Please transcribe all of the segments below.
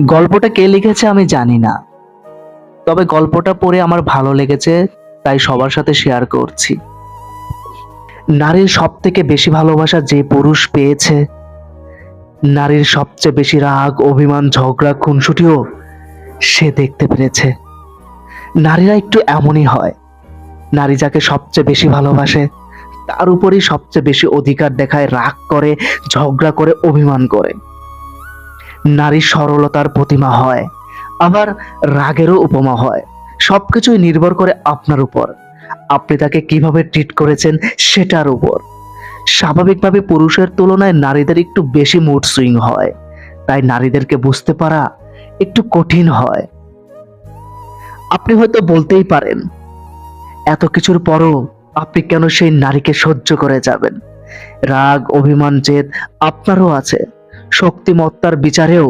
গল্পটা কে লিখেছে আমি জানি না। তবে গল্পটা পড়ে আমার ভালো লেগেছে, তাই সবার সাথে শেয়ার করছি। নারীর সব থেকে বেশি ভালোবাসা যে পুরুষ পেয়েছে, নারীর সবচেয়ে বেশি রাগ, অভিমান, ঝগড়া, খুনসুটিও সে দেখতে পেরেছে। নারীরা একটু এমনই হয়। নারী যাকে সবচেয়ে বেশি ভালোবাসে, তার উপরই সবচেয়ে বেশি অধিকার দেখায়, রাগ করে, ঝগড়া করে, অভিমান করে। নারী সরলতার প্রতিমা হয়, আবার রাগেরও উপমা হয়। সবকিছুই নির্ভর করে আপনার উপর। আপনি তাকে কীভাবে ট্রিট করেছেন সেটার উপর। স্বাভাবিকভাবে পুরুষের তুলনায় নারীদের একটু বেশি মুড সুইং হয়। তাই নারীদেরকে বুঝতে পারা একটু কঠিন হয়। আপনি হয়তো বলতেই পারেন, এত কিছুর পরও আপনি কেন সেই নারীকে সহ্য করে যাবেন? রাগ, অভিমান, জেদ আপনারও আছে। শক্তিমত্তার বিচারেও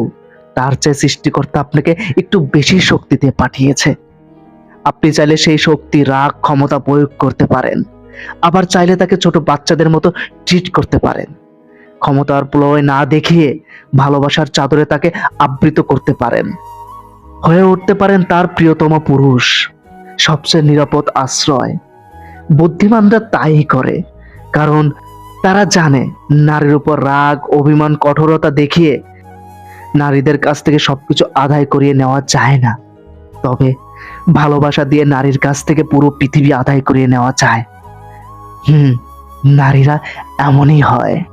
তার চেয়ে সৃষ্টিকর্তা আপনাকে একটু বেশি শক্তিতে পাঠিয়েছে। আপনি চাইলে সেই শক্তি রাগ, ক্ষমতা প্রয়োগ করতে পারেন। আবার চাইলে তাকে ছোট বাচ্চাদের মতো ট্রিট করতে পারেন। ক্ষমতার প্রলয় না দেখিয়ে ভালোবাসার চাদরে তাকে আবৃত করতে পারেন। হয়ে উঠতে পারেন তার প্রিয়তম পুরুষ, সবচেয়ে নিরাপদ আশ্রয়। বুদ্ধিমানরা তাই করে, কারণ তারা জানে নারীর উপর রাগ, অভিমান, কঠোরতা দেখিয়ে নারীদের কাছ থেকে সবকিছু আদায় করিয়ে নেওয়া যায় না। তবে ভালোবাসা দিয়ে নারীর কাছ থেকে পুরো পৃথিবী আদায় করিয়ে নেওয়া যায়। হুম, নারীরা এমনই হয়।